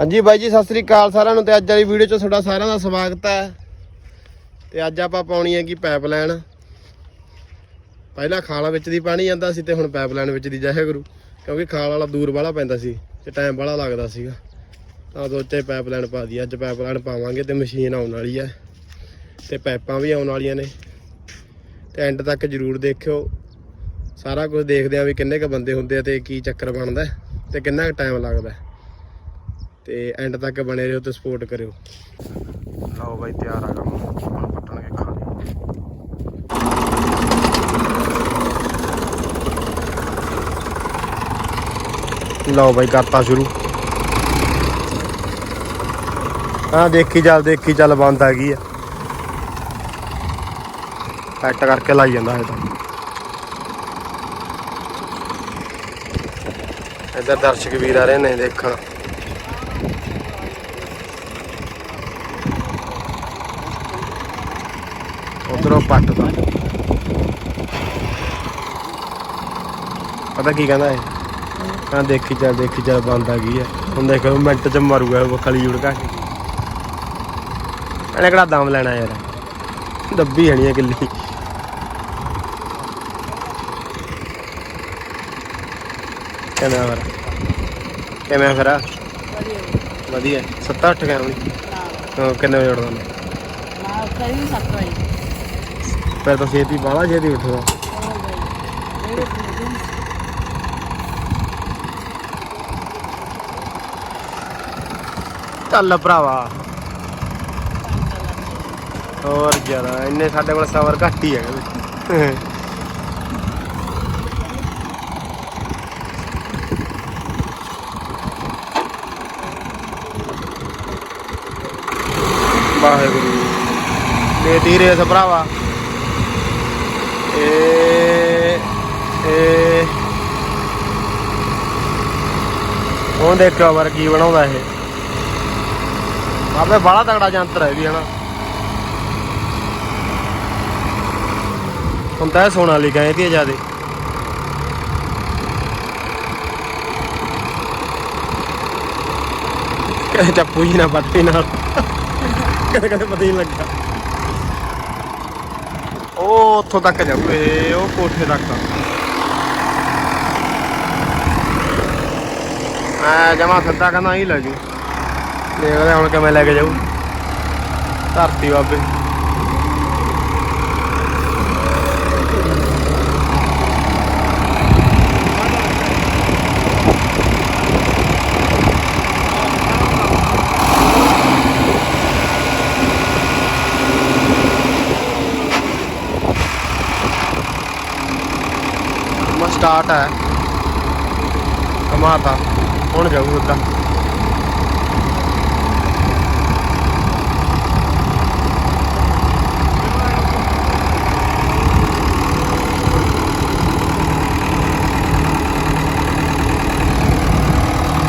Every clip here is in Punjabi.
ਹਾਂਜੀ ਬਾਈ ਜੀ, ਸਤਿ ਸ੍ਰੀ ਅਕਾਲ ਸਾਰਿਆਂ ਨੂੰ ਤੇ ਅੱਜ ਵਾਲੀ ਵੀਡੀਓ 'ਚ ਤੁਹਾਡਾ ਸਾਰਿਆਂ ਦਾ ਸਵਾਗਤ ਹੈ। ਤੇ ਅੱਜ ਆਪਾਂ ਪਾਉਣੀ ਹੈਗੀ ਪਾਈਪਲਾਈਨ ਪਹਿਲਾਂ ਖਾਲਾ ਵਿੱਚ ਦੀ ਪਾਣੀ ਜਾਂਦਾ ਸੀ ਤੇ ਹੁਣ ਪਾਈਪਲਾਈਨ ਵਿੱਚ ਦੀ ਜਾਇਆ ਕਰੂ ਕਿਉਂਕਿ ਖਾਲ ਵਾਲਾ ਦੂਰ ਵਾਲਾ ਪੈਂਦਾ ਸੀ ਤੇ ਟਾਈਮ ਵਾਲਾ ਲੱਗਦਾ ਸੀਗਾ। ਤਾਂ ਸੋਚਿਆ ਪਾਈਪਲਾਈਨ ਪਾ ਦੀ ਅੱਜ ਪਾਈਪਲਾਈਨ ਪਾਵਾਂਗੇ ਤੇ ਮਸ਼ੀਨ ਆਉਣ ਵਾਲੀ ਹੈ। ਤੇ ਪਾਈਪਾਂ ਵੀ ਆਉਣ ਵਾਲੀਆਂ ਨੇ। ਤੇ ਐਂਡ ਤੱਕ ਜਰੂਰ ਦੇਖਿਓ। ਸਾਰਾ ਕੁਝ ਦੇਖਦੇ ਆ ਵੀ ਕਿੰਨੇ ਕ ਬੰਦੇ ਹੁੰਦੇ ਆ ਤੇ ਕੀ ਚੱਕਰ ਬਣਦਾ ਹੈ ਤੇ ਕਿੰਨਾ ਕੁ ਟਾਈਮ ਲੱਗਦਾ ਤੇ ਐਂਡ ਤੱਕ ਬਣੇ ਰਹੋ ਤੇ ਸਪੋਰਟ ਕਰਿਓ। ਲਓ ਬਾਈ, ਤਿਆਰ ਆ ਕੰਮ। ਹੁਣ ਪੱਟਣਗੇ ਖਾਲੀ ਲਓ ਬਾਈ, ਕਰਤਾ ਸ਼ੁਰੂ। ਹਾਂ ਦੇਖੀ ਚੱਲ ਦੇਖੀ ਚੱਲ, ਬੰਦ ਆ ਗਈ ਆ। ਪੈਟ ਕਰਕੇ ਲਾਈ ਜਾਂਦਾ ਹੈ ਤਾਂ। ਇੱਧਰ ਦਰਸ਼ਕ ਵੀਰ ਆ ਰਹੇ ਨੇ, ਦੇਖਣ। ਪੱਟ ਦਾ ਪਤਾ ਕੀ ਕਹਿੰਦਾ ਇਹ? ਹਾਂ ਦੇਖੀ ਚੱਲ ਦੇਖੀ ਚੱਲ ਬੰਦ ਗਈ ਆ ਹੁਣ ਦੇਖੋ ਮਿੰਟ ਚ ਮਾਰੂਗਾ ਉਹ ਖਲੀ ਜੁੜ ਕੇ। ਇਹਨੇ ਕਿਹੜਾ ਦਮ ਲੈਣਾ ਯਾਰ? ਦੱਬੀ ਹਣੀ ਆ ਕਿੱਲੀ ਕਿਵੇਂ ਫਿਰ? ਕਿਵੇਂ ਫਿਰ ਵਧੀਆ। ਸੱਤ ਅੱਠ ਕੈਮਰੀ ਹਾਂ। ਕਿੰਨੇ ਵਜੇ ਮੈਂ ਨਾ ਕਰੀ ਸੱਤ ਵਜੇ। ਫਿਰ ਤਾਂ ਛੇਤੀ ਬਾਹਲਾ ਛੇਤੀ ਉੱਠਦਾ। ਚੱਲ ਭਰਾਵਾ। ਹੋਰ ਜ਼ਿਆਦਾ ਇੰਨੇ ਸਾਡੇ ਕੋਲ ਸਬਰ ਘੱਟ ਹੀ ਹੈਗਾ। ਵਾਹਿਗੁਰੂ। ਦੇ ਧੀਰੇ ਸ ਭਰਾਵਾ। ਏ ਏ ਉਹ ਦੇਖੋ ਵਰ ਕੀ ਬਣਾਉਂਦਾ ਇਹ। ਆਪੇ ਬੜਾ ਤਗੜਾ ਯੰਤਰ ਹੈ ਵੀ, ਹਨਾ। ਹੁਣ ਤਾਂ ਇਹ ਸੋਨਾ ਲਿਖਿਆ ਇਹ ਜਿਆਦੇ। ਕਦੇ ਚੱਪੂ ਹੀ ਨਾ ਪੱਤੀ ਨਾਲ। ਕਦੇ ਕਦੇ ਪਤਾ ਹੀ ਲੱਗਾ। ਉਹ ਉੱਥੋਂ ਤੱਕ ਜਾਊ ਇਹ ਉਹ ਕੋਠੇ ਤੱਕ ਮੈਂ ਜਮਾ ਸਿੱਧਾ ਕਹਿੰਦਾ ਹੀ ਲੈ ਜੂ ਦੇਖਦੇ ਹਾਂ ਹੁਣ ਕਿਵੇਂ ਲੈ ਕੇ ਜਾਊ ਧਰਤੀ ਬਾਬੇ ਮੈਂ ਸਟਾਰਟ ਹੈ। ਕਮਾਤਾ। ਹੁਣ ਜਾਊ ਉੱਦਾਂ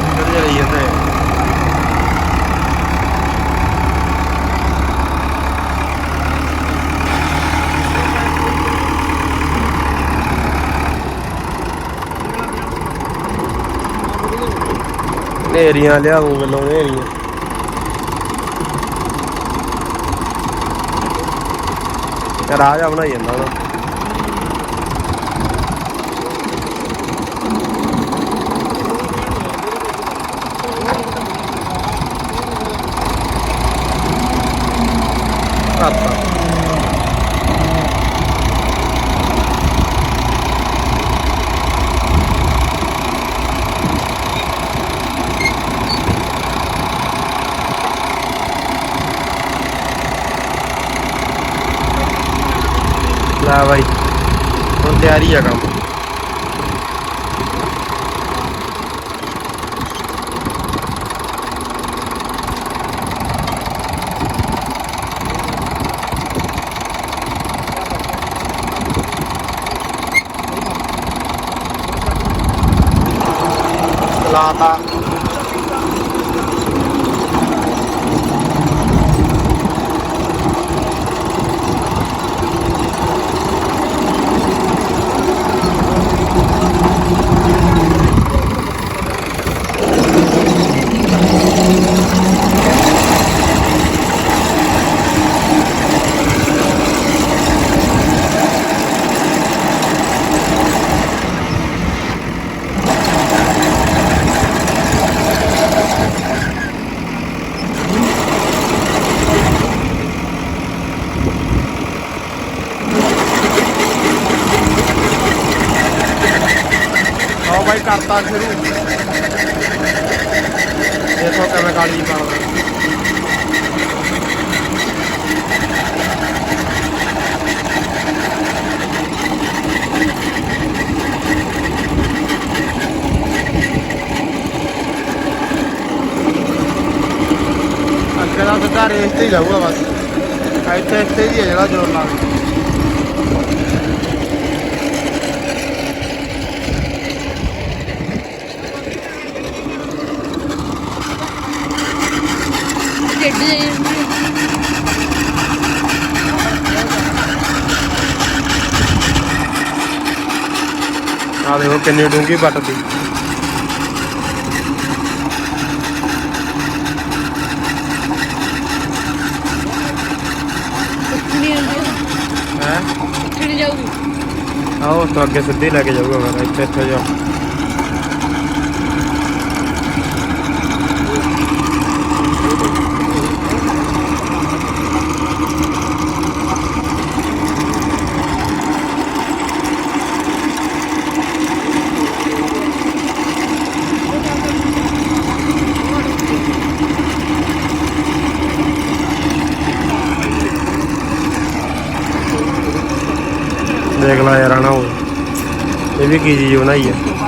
ਕਿੱਧਰ ਜਾਈ ਜਾਂਦਾ ਹੈ ਨੇਰੀਆਂ ਲਿਆਉਂ ਵੱਲੋਂ ਨੇਰੀਆਂ ਰਾਜ ਬਣਾਈ ਜਾਂਦਾ ਨਾ ਲੈ ਬਾਈ ਹੁਣ ਤਿਆਰੀ ਆ ਕੰਮ ਲਾਤਾ ਬਾਈ ਕਰਤਾ ਸ਼ੁਰੂ। ਦੇਖੋ ਕਿਵੇਂ ਕਾਲੀ ਪਾਉਂਦਾ ਅੱਗੇ ਦਾ ਸਿੱਧਾ ਰੇਸ ਤੇ ਹੀ ਜਾਊਗਾ ਬਸ। ਇੱਥੇ ਇੱਥੇ ਹੀ ਹੈ ਜਿਹੜਾ ਜੋਰ ਲਾ ਆ ਦੇਖੋ ਕਿੰਨੀ ਡੂੰਗੀ ਪੱਟਦੀ ਹੈ? ਕਿੱਥੇ ਜਾਊਗੀ। ਆਹ ਉਸ ਤੋਂ ਅੱਗੇ ਸਿੱਧੀ ਲੈ ਕੇ ਜਾਊਗਾ ਮੇਰਾ ਇੱਥੇ ਇੱਥੇ ਜਾ ਦੇਖ ਲਾ ਯਾਰ ਆਣਾ ਉਹ ਇਹ ਵੀ ਕੀ ਚੀਜ਼ ਬਣਾਈ ਹੈ?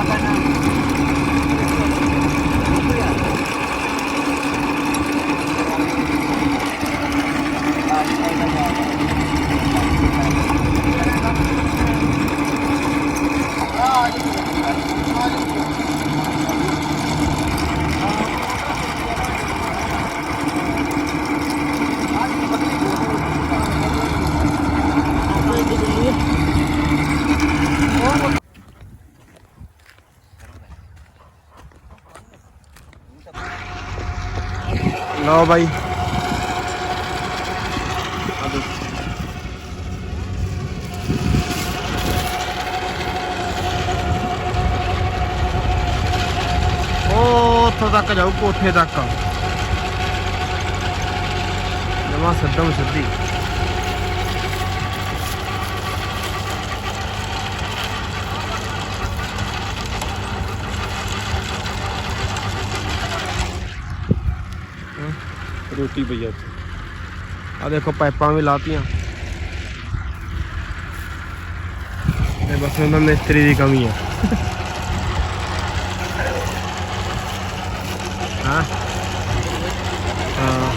ਲਓ ਬਾਈ। ਉੱਥੋਂ ਤੱਕ ਜਾਊ ਕੋਠੇ ਤੱਕ। ਜਮਾ ਸਿੱਧਮ ਸਿੱਧੀ। ਟੁੱਟੀ ਪਈ ਆ ਆ ਦੇਖੋ ਪਾਈਪਾਂ ਵੀ ਲਾਤੀਆਂ। ਤੇ ਬਸ ਉਹਨਾਂ ਮਿਸਤਰੀ ਦੀ ਕਮੀ ਆ ਹਾਂ ਹਾਂ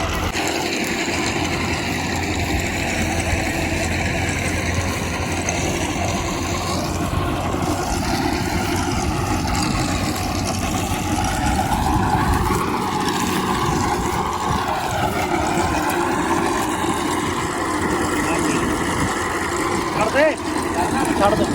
ਛੱਡ ਦੇ ਛੱਡ ਦੇ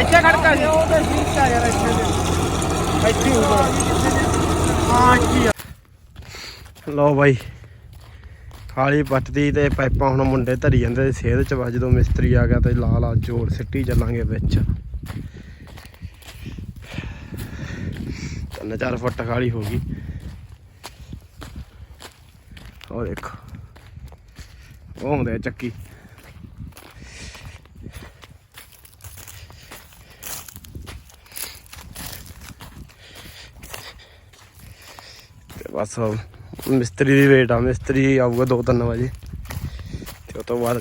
ਇੱਥੇ ਖੜਕਾ ਸੀ ਉਹ ਤੇ ਸੀਟ ਆ ਯਾਰ ਇੱਥੇ ਤੇ ਇੱਥੇ ਉੱਪਰ ਹਾਂ ਕੀ ਆ ਲਓ ਬਾਈ। ਖਾਲੀ ਪੱਟਦੀ ਤੇ ਪਾਈਪਾਂ ਹੁਣ ਮੁੰਡੇ ਧਰੀ ਜਾਂਦੇ ਤੇ ਸੇਧ ਚ ਵਾ, ਜਦੋਂ ਮਿਸਤਰੀ ਆ ਗਿਆ ਤੇ ਲਾ ਲਾ ਜੋੜ ਸਿੱਟੀ ਚੱਲਾਂਗੇ ਵਿੱਚ। ਤਿੰਨ ਚਾਰ ਫੁੱਟ ਖਾਲੀ ਹੋ ਗਈ। ਉਹ ਦੇਖੋ। ਉਹ ਹੁੰਦੇ ਚੱਕੀ। ਬਸ ਮਿਸਤਰੀ ਦੀ ਵੇਟ ਆ, ਮਿਸਤਰੀ ਆਊਗਾ 2-3 ਵਜੇ। ਤੇ ਉਸ ਤੋਂ ਬਾਅਦ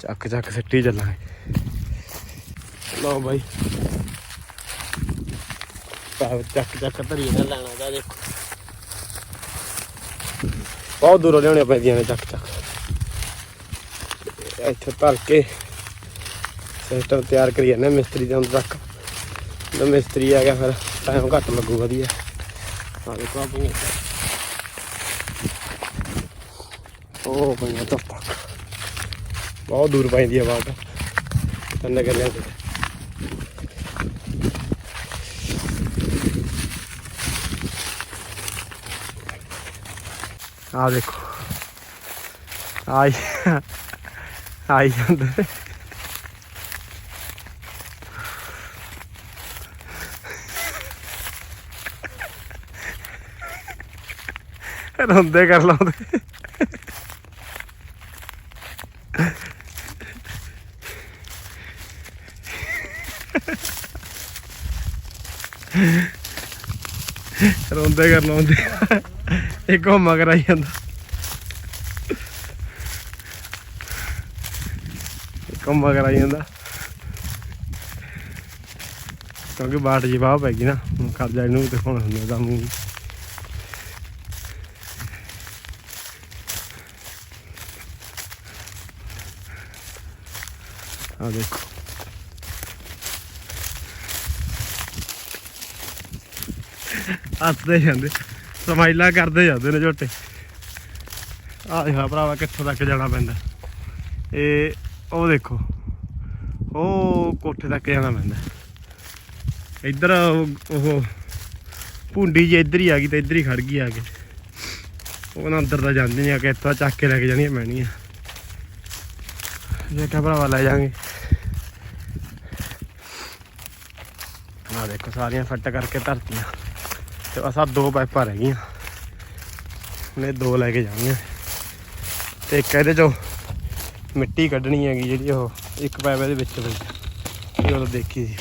ਚੱਕ ਚੱਕ ਸਿੱਟੀ ਚੱਲਾਂਗੇ। ਲਓ ਬਾਈ। ਪਾਵ ਚੱਕ ਚੱਕ ਧਰੀ ਨਾ ਲੈਣਾ ਜਾ ਦੇਖੋ। ਬਹੁਤ ਦੂਰੋਂ ਲਿਆਉਣੀਆਂ ਪੈਂਦੀਆਂ ਨੇ ਚੱਕ ਚੱਕ। ਇੱਥੇ ਧਰ ਕੇ ਸਿਸਟਮ ਤਿਆਰ ਕਰੀ ਜਾਂਦੇ ਮਿਸਤਰੀ ਦੇ ਅੰਦਰ ਤੱਕ। ਜਦੋਂ ਮਿਸਤਰੀ ਆ ਗਿਆ ਫਿਰ, ਟਾਈਮ ਘੱਟ ਲੱਗੂ ਵਧੀਆ। ਆ ਪਈਆਂ ਉਹ ਪਈਆਂ ਤਾਂ ਬਹੁਤ ਦੂਰ ਪੈਂਦੀ ਆ ਬਾਟ ਤੰਨੇ ਗੱਲਾਂ ਤੇ ਆ ਦੇਖੋ ਆਈ ਆਈ ਜਾਂਦੇ ਰੋਂਦੇ ਕਰ ਲਾਉਂਦੇ ਰੋਂਦੇ ਕਰ ਲਾਉਂਦੇ ਇੱਕ ਘੁੰਮਾ ਕਰਾਈ ਜਾਂਦਾ। ਇੱਕ ਘੁੰਮਾ ਕਰਾਈ ਜਾਂਦਾ। ਕਿਉਂਕਿ ਬਾਟ ਜੀ ਬਾਹ ਪੈ ਗਈ ਨਾ, ਹੁਣ ਖਰਜਾ ਇਹਨੂੰ ਵੀ ਦਿਖਾਉਣਾ ਹੁੰਦਾ ਦਾ ਮੂੰਹ ਆ ਦੇਖੋ ਹੱਸਦੇ ਜਾਂਦੇ। ਸਮਾਈਲਾ ਕਰਦੇ ਜਾਂਦੇ ਨੇ ਝੋਟੇ। ਆ ਦੇਖਾ ਭਰਾਵਾ ਕਿੱਥੋਂ ਤੱਕ ਜਾਣਾ ਪੈਂਦਾ। ਇਹ, ਉਹ ਦੇਖੋ। ਉਹ ਕੋਠੇ ਤੱਕ ਜਾਣਾ ਪੈਂਦਾ। ਇੱਧਰ ਉਹ- ਉਹ ਭੁੰਡੀ ਜੇ ਇੱਧਰ ਹੀ ਆ ਗਈ ਤੇ ਇੱਧਰ ਹੀ ਖੜ ਗਈ ਆ ਕੇ। ਉਹ ਨਾ ਅੰਦਰ ਤਾਂ ਜਾਂਦੀ ਨਹੀਂ ਆ ਕੇ ਇੱਥੋਂ ਚੱਕ ਕੇ ਲੈ ਕੇ ਜਾਣੀਆਂ ਪੈਣੀਆਂ। ਜੇ ਕਾ ਭਰਾਵਾ, ਲੈ ਜਾਾਂਗੇ। ਆ ਦੇਖੋ, ਸਾਰੀਆਂ ਫਿੱਟ ਕਰਕੇ ਧਰਤੀਆਂ। ਤੇ ਬਸ ਦੋ ਪਾਈਪਾਂ ਰਹਿ ਗਈਆਂ। ਹੁਣ ਦੋ ਲੈ ਕੇ ਜਾਣੀਆਂ। ਤੇ ਇੱਕ ਇਹਦੇ ਚੋਂ ਮਿੱਟੀ ਕੱਢਣੀ ਹੈਗੀ ਜਿਹੜੀ ਉਹ, ਇੱਕ ਪਾਈਪ ਇਹਦੇ ਵਿੱਚ ਪਈ ਇਹ ਉਹ ਦੇਖੀ ਸੀ।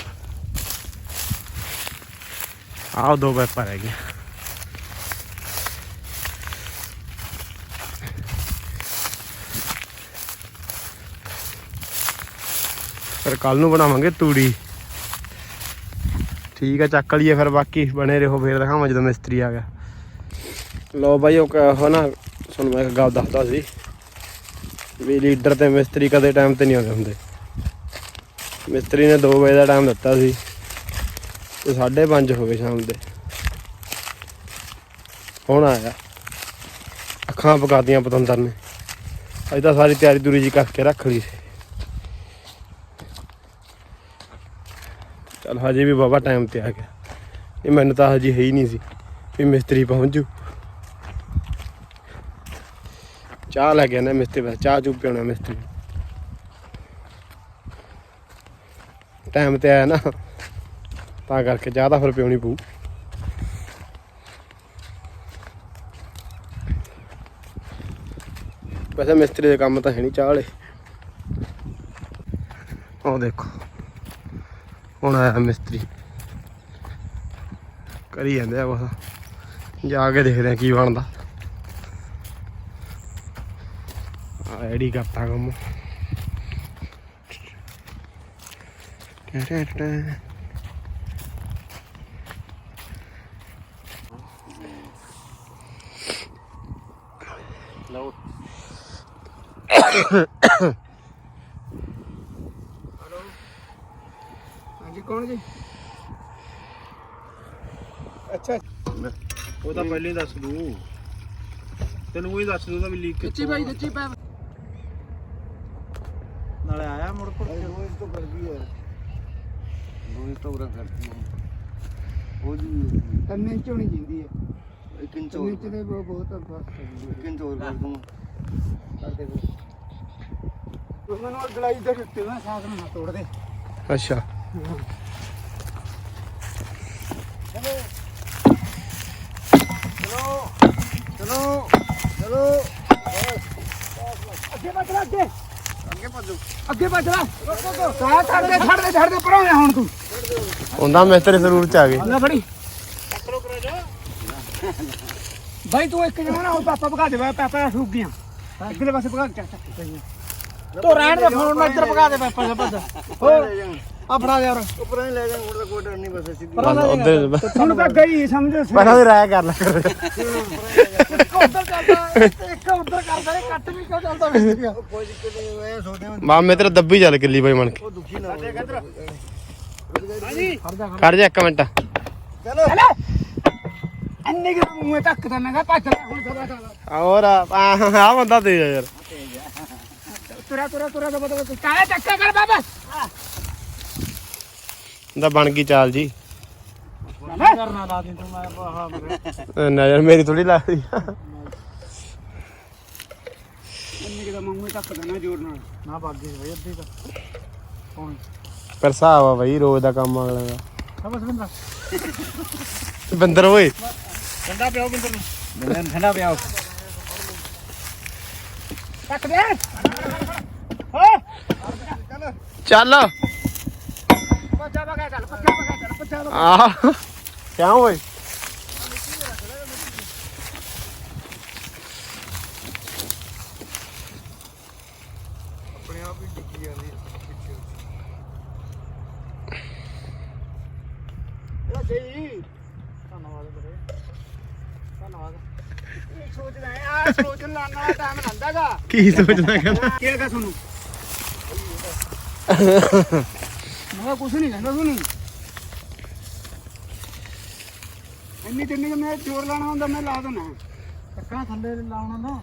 ਆਹ ਦੋ ਪਾਈਪਾਂ ਰਹਿ ਗਈਆਂ। ਫਿਰ ਕੱਲ ਨੂੰ ਬਣਾਵਾਂਗੇ ਤੂੜੀ। ਠੀਕ ਆ, ਚੱਕ ਲਈਏ ਫਿਰ ਬਾਕੀ, ਬਣੇ ਰਹੋ ਫੇਰ ਦਿਖਾਵਾਂ ਜਦੋਂ ਮਿਸਤਰੀ ਆ ਗਿਆ। ਲੋ ਬਾਈ, ਉਹ ਕ- ਉਹ ਨਾ, ਤੁਹਾਨੂੰ ਮੈਂ ਇੱਕ ਗੱਲ ਦੱਸਦਾ ਸੀ ਵੀ ਲੀਡਰ ਤੇ ਮਿਸਤਰੀ ਕਦੇ ਟਾਈਮ ਤੇ ਨਹੀਂ ਆਉਂਦੇ ਹੁੰਦੇ। ਮਿਸਤਰੀ ਨੇ 2 ਵਜੇ ਦਾ ਟਾਈਮ ਦਿੱਤਾ ਸੀ ਤੇ 5:30 ਹੋ ਗਏ ਸ਼ਾਮ ਦੇ। ਹੁਣ ਆਇਆ। ਅੱਖਾਂ ਪਕਾਤੀਆਂ ਪਤੰਦਰ ਨੇ। ਅੱਜ ਤਾਂ ਸਾਰੀ ਤਿਆਰੀ ਦੂਰੀ ਜੀ ਕਰਕੇ ਰੱਖ ਲਈ ਸੀ। ਚਲ ਹਜੇ ਵੀ ਬਾਬਾ ਟਾਈਮ ਤੇ ਆ ਗਿਆ। ਇਹ ਮੈਨੂੰ ਤਾਂ ਹਜੇ ਹੈ ਹੀ ਨਹੀਂ ਸੀ ਵੀ ਮਿਸਤਰੀ ਪਹੁੰਚ ਜੂ। ਚਾਹ ਲੈ ਗਿਆ ਨਾ ਮਿਸਤਰੀ ਬਸ, ਚਾਹ ਚੁੱਪ ਪਿਉਣਾ ਮਿਸਤਰੀ। ਟਾਈਮ ਤੇ ਆਇਆ ਨਾ, ਤਾਂ ਕਰਕੇ ਚਾਹ ਤਾਂ ਫਿਰ ਪਿਉਣੀ ਪਊ। ਵੈਸੇ ਮਿਸਤਰੀ ਦੇ ਕੰਮ ਤਾਂ ਹੈ ਨਹੀਂ ਚਾਹ ਵਾਲੇ। ਉਹ ਦੇਖੋ। ਹੁਣ ਆਇਆ ਮਿਸਤਰੀ। ਕਰੀ ਜਾਂਦੇ ਆ ਬਸ। ਜਾ ਕੇ ਦੇਖਦੇ ਆ ਕੀ ਬਣਦਾ। ਆ ਐਡੀ ਕਰਤਾ ਕੰਮ। ਲਓ। ਕੌਣ ਜੀ? ਅੱਛਾ। ਉਹ ਤਾਂ ਪਹਿਲਾਂ ਹੀ ਦੱਸ ਦੂ। ਤੈਨੂੰ ਉਹੀ ਦੱਸ ਦੂਗਾ ਵੀ ਲੀਕ ਕਿੱਚੀ ਭਾਈ ਕਿੱਚੀ ਪੈ। ਨਾਲੇ ਆਇਆ ਮੁੜ ਕੇ। ਰੋਜ਼ ਤੋਂ ਕਰ ਗਈ ਯਾਰ ਰੋਜ਼ ਤੋਂ ਉਰਾ ਕਰਦੀ ਹੈ ਉਹ ਜੀ। ਕੰਨੇ ਚ ਹੋਣੀ ਜਿੰਦੀ ਹੈ ਇੱਕ ਇੰਚ ਹੋਰ। ਇੰਚ ਦੇ ਬਹੁਤ ਹੈ ਇੱਕ ਇੰਚ ਹੋਰ ਕਰ ਦੂੰ ਕਰਦੇ ਕੋ ਤੂੰ ਮੈਨੂੰ ਗਲਾਈ ਦੇ ਦਿੱਤੇ ਨਾ ਸਾਥ ਨੂੰ ਨਾ ਤੋੜ ਦੇ। ਅੱਛਾ। ਚਲੋ ਚਲੋ ਚਲੋ ਅੱਗੇ ਵੱਧ ਲੈ ਅੱਗੇ ਅੱਗੇ ਭੱਜੋ ਅੱਗੇ ਭੱਜ ਲੈ ਸਾਹ ਛੱਡ ਦੇ ਛੱਡ ਦੇ ਛੱਡ ਦੇ ਪਰੋਣੇ ਹੁਣ ਤੂੰ ਹੁੰਦਾ ਮਿਸਤਰੀ ਜ਼ਰੂਰ ਚ ਆ ਗਏ। ਲੈ ਫੜੀ। ਭਾਈ ਤੂੰ ਇੱਕ ਜਣਾ ਨਾ ਉਹ ਪਾਪਾ ਭਗਾ ਦੇ ਪਾਪਾ ਸੁੱਕ ਗਿਆ। ਅਗਲੇ ਪਾਸੇ ਭਗਾ ਕੇ ਚੱਕ ਤੋ ਰਹਿਣ ਦੇ, ਫੋਨ ਮੈਂ ਇੱਧਰ ਭਗਾ ਦੇ, ਪਾਪਾ ਦਾ ਹੋਰ। ਆ ਫੜਾ ਯਾਰ। ਉੱਪਰ ਨਹੀਂ ਲੈ ਜਾ ਹੁਣ ਕੋਈ ਡਰ ਨਹੀਂ ਬਸ ਸਿੱਧੀ ਬਸ ਉਧਰ ਤੁਹਾਨੂੰ ਤਾਂ ਗਈ ਸਮਝ ਪਹਿਲਾਂ ਦੀ ਰਾਇ ਕਰ ਲੈ। ਇੱਕ ਉਧਰ ਚੱਲਦਾ ਇੱਕ ਉਧਰ ਕਰਦਾ ਇਹ ਕੱਟ ਵੀ ਕਿਉਂ ਚੱਲਦਾ ਵੇ ਕੋਈ ਦਿੱਕਤ ਨਹੀਂ ਮੈਂ ਸੋਚਦੇ ਹਾਂ ਮਾਮੇ ਤੇਰਾ ਦੱਬੀ ਚੱਲ ਕਿੱਲੀ ਬਾਈ ਬਣ ਕੇ ਉਹ ਦੁਖੀ ਨਾ ਹੋਵੇ ਹਾਂਜੀ। ਕਰ ਜਾ ਇੱਕ ਮਿੰਟ। ਚਲੋ। ਅੰਨੇ ਕਿ ਮੂੰਹ ਤੱਕ ਤਾਂ ਮੈਂ ਕਿਹਾ ਭੱਜ ਲੈ ਹੁਣ ਸਦਾ ਸਦਾ। ਹੋਰ ਆ ਆ ਬੰਦਾ ਤੇਜ਼ ਆ ਯਾਰ। ਤੁਰਾ ਤੁਰਾ ਤੁਰਾ ਦਬਾ ਦਬਾ ਕਾਲੇ ਚੱਕਾ ਕਰ ਬਾਬਾ ਦਾ ਬਣ ਗਈ ਚਾਲ ਜੀ। ਕਰਨਾ ਲਾ ਦੀ ਤੂੰ ਮੈਂ ਆਹ ਮੇਰੇ ਨਜ਼ਰ ਮੇਰੀ ਥੋੜੀ ਲੱਗਦੀ ਆ। ਅੰਨੇ ਕਿ ਤੱਕ ਤਾਂ ਜੋਰ ਨਾਲ ਨਾ ਬਾਗੀ ਬਈ ਅੱਧੀ ਤਾਂ ਕੌਣ ਪਰ ਹਿਸਾਬ ਆ ਬਈ, ਰੋਜ਼ ਦਾ ਕੰਮ ਅਗਲੇ ਦਾ। ਸਭ ਬੰਦਾ ਬੰਦਰ ਓਏ। ਠੰਡਾ ਪਿਆਓ ਬਿੰਦਰ ਨੂੰ ਬੰਦੇ ਠੰਡਾ ਪਿਆਓ ਤੱਕ ਦੇ ਚੱਲ। ਚੱਲ ਆਹ। ਕਿਉਂ ਓਏ ਆਪਣੇ ਆਪ ਹੀ ਡਿੱਗੀ ਜਾਂਦੀ ਪਿੱਛੇ ਇਹ ਗਈ ਧੰਨਵਾਦ ਵੀਰੇ। ਧੰਨਵਾਦ। ਇਹ ਸੋਚਦਾ ਹੈ? ਆ ਸੋਚਣ ਲਾਣ ਵਾਲਾ ਟਾਈਮ ਨੰਦਾਗਾ ਕੀ ਸੋਚਦਾ ਕਹਿੰਦਾ ਕੀ ਕਹ ਸੁਣੂ ਮੈਂ ਕੁਛ ਨਹੀਂ ਕਹਿੰਦਾ ਸੁਣੀ। ਇੰਨੀ ਜਿੰਨੀ ਕਿ ਮੈਂ ਜ਼ੋਰ ਲਾਣਾ ਹੁੰਦਾ ਮੈਂ ਲਾ ਦੇਣਾ ਟੱਕਾ ਥੱਲੇ ਲਾਉਣਾ ਨਾ।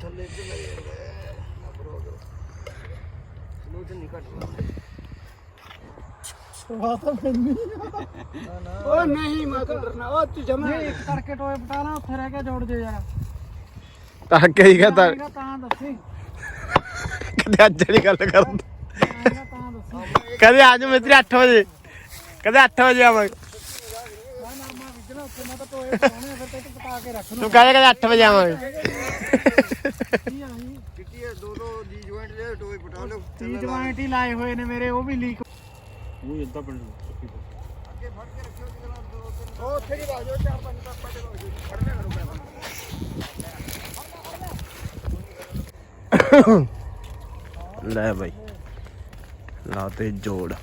ਥੱਲੇ ਚ ਲੈ ਲੋਟ ਨਹੀਂ ਕੱਟਦਾ ਸਵਾ ਤਾਂ ਮੈਨੂੰ ਉਹ ਨਹੀਂ ਮੈਂ ਤਾਂ ਡਰਨਾ। ਉਹ ਤੂੰ ਜਮਾ ਨਹੀਂ ਇੱਕ ਕਰਕੇ ਟੋਏ ਪਟਾ ਲਾ ਉੱਥੇ ਰਹਿ ਕੇ ਜੋੜ ਜੇ ਯਾਰ। ਤਾਂ ਕੇ ਹੀ ਕਹਤਾ ਆਏਗਾ ਤਾਂ ਦੱਸੀ। ਕਦੇ ਅੱਜ ਵਾਲੀ ਗੱਲ ਕਰਦਾ ਤਾਂ ਦੱਸੀ ਕਦੇ ਅੱਜ ਮਿੱਤਰੀ 8 ਵਜੇ। ਕਦੇ 8 ਵਜੇ ਆਵਾਂਗੇ। ਤੂੰ ਪਟਾ ਕੇ 8 ਵਜੇ ਆਵਾਂਗੇ। ਕੀ ਹੈ ਦੋ ਦੋ ਜੀ ਜੁਆਇੰਟ ਲੈ ਟੋਏ ਪਟਾ ਲਓ ਤੀ ਜਵਾਇੰਟ ਹੀ ਲਾਏ ਹੋਏ ਨੇ ਮੇਰੇ ਉਹ ਵੀ ਲੀਕ ਉਹ ਇਦਾਂ ਪਿੰਡ ਅੱਗੇ ਫੜ ਕੇ ਰੱਖਿਓ ਜੀ ਦੋ ਤਿੰਨ ਉਹ ਉੱਥੇ ਹੀ ਬਾਜੋ ਚਾਰ ਪੰਜ ਤੱਕ ਪੱਟੇ ਬਾਜੋ ਫੜਨੇ ਕਰੋ ਪੈਸਾ ਲੈ ਬਾਈ। ਲਾ ਜੋੜ।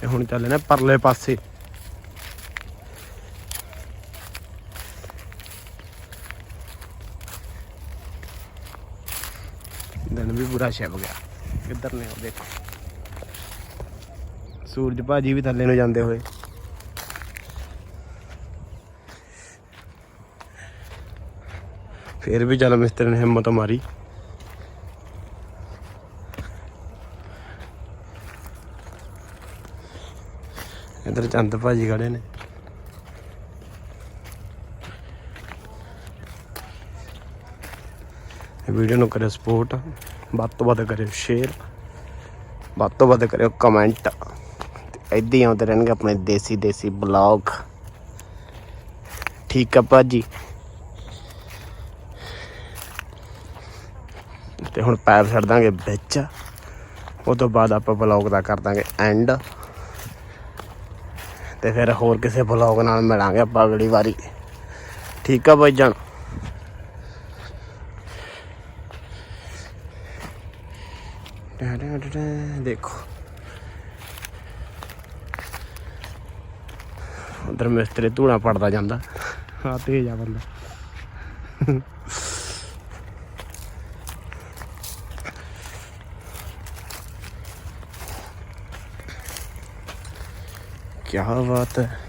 ਤੇ ਹੁਣ ਚੱਲੇ ਨੇ ਪਰਲੇ ਪਾਸੇ। ਦਿਨ ਵੀ ਪੂਰਾ ਛਿਪ ਗਿਆ। ਕਿੱਧਰ ਨੇ ਉਹ ਦੇਖੋ। ਸੂਰਜ ਭਾਜੀ ਵੀ ਥੱਲੇ ਨੂੰ ਜਾਂਦੇ ਹੋਏ। ਫੇਰ ਵੀ ਚੱਲ ਮਿਸਤਰੀ ਨੇ ਹਿੰਮਤ ਮਾਰੀ। ਇਧਰ ਚੰਦ ਭਾਜੀ ਖੜੇ ਨੇ। ਵੀਡੀਓ ਨੂੰ ਕਰਿਓ ਸਪੋਰਟ ਵੱਧ ਤੋਂ ਵੱਧ ਕਰਿਓ ਸ਼ੇਅਰ ਵੱਧ ਤੋਂ ਵੱਧ ਕਰਿਓ ਕਮੈਂਟ ਇਦਾਂ ਹੀ ਆਉਂਦੇ ਰਹਿਣਗੇ ਆਪਣੇ ਦੇਸੀ ਦੇਸੀ ਬਲੌਗ ਠੀਕ ਆ ਭਾਜੀ। ਤੇ ਹੁਣ ਪੈਰ ਛੱਡ ਦਾਂਗੇ ਵਿੱਚ। ਉਹ ਤੋਂ ਬਾਅਦ ਆਪਾਂ ਬਲੌਗ ਦਾ ਕਰ ਦਾਂਗੇ ਐਂਡ ਤੇ ਫਿਰ ਹੋਰ ਕਿਸੇ ਬਲੌਗ ਨਾਲ ਮਿਲਾਂਗੇ ਆਪਾਂ ਅਗਲੀ ਵਾਰੀ। ਠੀਕ ਆ ਬਾਈ ਜਾਨ। ਦੇਖੋ। ਉਧਰ ਮਿਸਤਰੀ ਧੂਣਾ ਪੜਦਾ ਜਾਂਦਾ। ਆ ਤੇਜ ਆ ਬੰਦਾ। ਕੀ ਬਾਤ ਹੈ